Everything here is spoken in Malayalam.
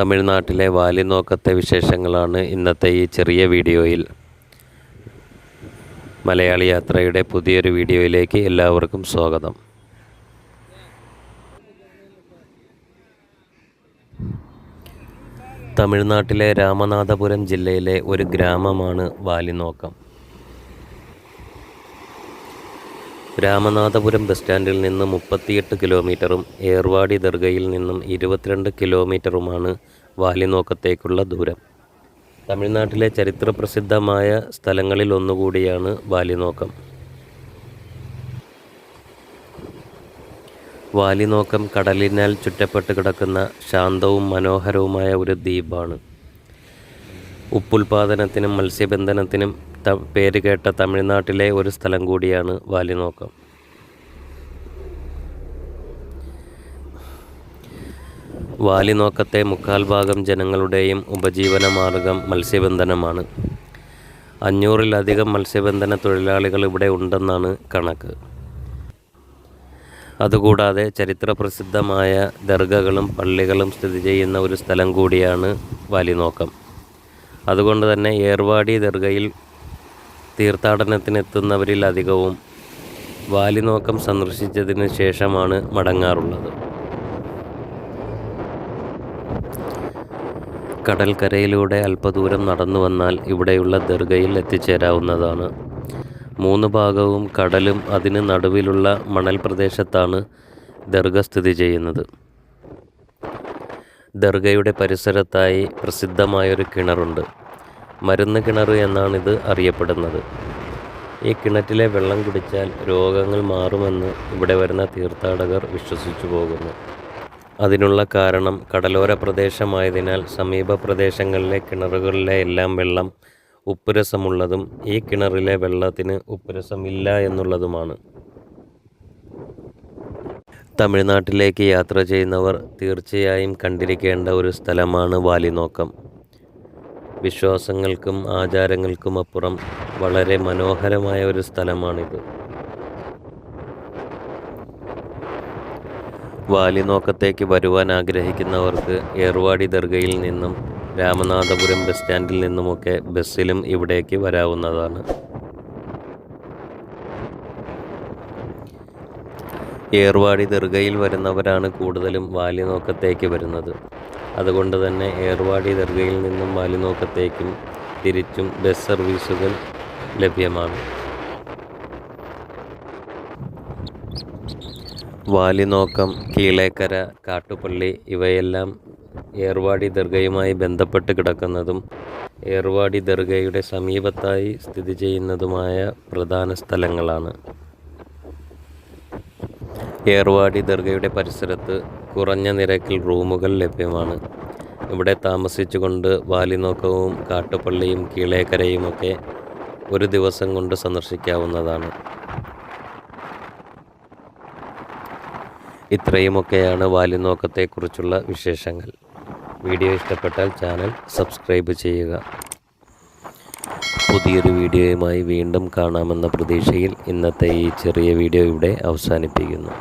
തമിഴ്നാട്ടിലെ വാലിനോക്കത്തെ വിശേഷങ്ങളാണ് ഇന്നത്തെ ഈ ചെറിയ വീഡിയോയിൽ. മലയാളി യാത്രയുടെ പുതിയൊരു വീഡിയോയിലേക്ക് എല്ലാവർക്കും സ്വാഗതം. തമിഴ്നാട്ടിലെ രാമനാഥപുരം ജില്ലയിലെ ഒരു ഗ്രാമമാണ് വാലിനോക്കം. രാമനാഥപുരം ബസ് സ്റ്റാൻഡിൽ നിന്ന് മുപ്പത്തിയെട്ട് കിലോമീറ്ററും ഏർവാടി ദർഗയിൽ നിന്നും ഇരുപത്തിരണ്ട് കിലോമീറ്ററുമാണ് വാലിനോക്കത്തേക്കുള്ള ദൂരം. തമിഴ്നാട്ടിലെ ചരിത്രപ്രസിദ്ധമായ സ്ഥലങ്ങളിൽ ഒന്നുകൂടിയാണ് വാലിനോക്കം. വാലിനോക്കം കടലിനാൽ ചുറ്റപ്പെട്ട് കിടക്കുന്ന ശാന്തവും മനോഹരവുമായ ഒരു ദ്വീപാണ്. ഉപ്പുൽപാദനത്തിനും മത്സ്യബന്ധനത്തിനും ത പേരുകേട്ട തമിഴ്നാട്ടിലെ ഒരു സ്ഥലം കൂടിയാണ് വാലിനോക്കം. വാലിനോക്കത്തെ മുക്കാൽ ഭാഗം ജനങ്ങളുടെയും ഉപജീവന മാർഗം മത്സ്യബന്ധനമാണ്. അഞ്ഞൂറിലധികം മത്സ്യബന്ധന തൊഴിലാളികൾ ഇവിടെ ഉണ്ടെന്നാണ് കണക്ക്. അതുകൂടാതെ ചരിത്രപ്രസിദ്ധമായ ദർഗകളും പള്ളികളും സ്ഥിതി ചെയ്യുന്ന ഒരു സ്ഥലം കൂടിയാണ് വാലിനോക്കം. അതുകൊണ്ട് തന്നെ ഏർവാടി ദർഗയിൽ തീർത്ഥാടനത്തിനെത്തുന്നവരിൽ അധികവും വാലിനോക്കം സന്ദർശിച്ചതിന് ശേഷമാണ് മടങ്ങാറുള്ളത്. കടൽക്കരയിലൂടെ അല്പദൂരം നടന്നു വന്നാൽ ഇവിടെയുള്ള ദർഗയിൽ എത്തിച്ചേരാവുന്നതാണ്. മൂന്ന് ഭാഗവും കടലും അതിന് നടുവിലുള്ള മണൽ പ്രദേശത്താണ് ദർഗ സ്ഥിതി ചെയ്യുന്നത്. ദർഗയുടെ പരിസരത്തായി പ്രസിദ്ധമായൊരു കിണറുണ്ട്. മരുന്ന് കിണർ എന്നാണിത് അറിയപ്പെടുന്നത്. ഈ കിണറ്റിലെ വെള്ളം കുടിച്ചാൽ രോഗങ്ങൾ മാറുമെന്ന് ഇവിടെ വരുന്ന തീർത്ഥാടകർ വിശ്വസിച്ചു പോകുന്നു. അതിനുള്ള കാരണം കടലോര പ്രദേശമായതിനാൽ സമീപ പ്രദേശങ്ങളിലെ കിണറുകളിലെ എല്ലാം വെള്ളം ഉപ്പുരസമുള്ളതും ഈ കിണറിലെ വെള്ളത്തിന് ഉപ്പുരസമില്ല എന്നുള്ളതുമാണ്. തമിഴ്നാട്ടിലേക്ക് യാത്ര ചെയ്യുന്നവർ തീർച്ചയായും കണ്ടിരിക്കേണ്ട ഒരു സ്ഥലമാണ് വാലിനോക്കം. വിശ്വാസങ്ങൾക്കും ആചാരങ്ങൾക്കും അപ്പുറം വളരെ മനോഹരമായ ഒരു സ്ഥലമാണിത്. വാലിനോക്കത്തേക്ക് വരുവാൻ ആഗ്രഹിക്കുന്നവർക്ക് ഏർവാടി ദർഗയിൽ നിന്നും രാമനാഥപുരം ബസ് സ്റ്റാൻഡിൽ നിന്നുമൊക്കെ ബസ്സിലും ഇവിടേക്ക് വരാവുന്നതാണ്. ഏർവാടി ദർഗയിൽ വരുന്നവരാണ് കൂടുതലും വാലിനോക്കത്തേക്ക് വരുന്നത്. അതുകൊണ്ട് തന്നെ ഏർവാടി ദർഗയിൽ നിന്നും വാലിനോക്കത്തേക്കും തിരിച്ചും ബസ് സർവീസുകൾ ലഭ്യമാണ്. വാലിനോക്കം കീളേക്കര കാട്ടുപള്ളി ഇവയെല്ലാം ഏർവാടി ദർഗയുമായി ബന്ധപ്പെട്ട് കിടക്കുന്നതും ഏർവാടി ദർഗയുടെ സമീപത്തായി സ്ഥിതി ചെയ്യുന്നതുമായ പ്രധാന സ്ഥലങ്ങളാണ്. ഏർവാടി ദർഗയുടെ പരിസരത്ത് കുറഞ്ഞ നിരക്കിൽ റൂമുകൾ ലഭ്യമാണ്. ഇവിടെ താമസിച്ചുകൊണ്ട് വാലിനോക്കവും കാട്ടുപള്ളിയും കീളേക്കരയുമൊക്കെ ഒരു ദിവസം കൊണ്ട് സന്ദർശിക്കാവുന്നതാണ്. ഇത്രയുമൊക്കെയാണ് വാലിനോക്കത്തെക്കുറിച്ചുള്ള വിശേഷങ്ങൾ. വീഡിയോ ഇഷ്ടപ്പെട്ടാൽ ചാനൽ സബ്സ്ക്രൈബ് ചെയ്യുക. പുതിയൊരു വീഡിയോയുമായി വീണ്ടും കാണാമെന്ന പ്രതീക്ഷയിൽ ഇന്നത്തെ ഈ ചെറിയ വീഡിയോ ഇവിടെ അവസാനിപ്പിക്കുന്നു.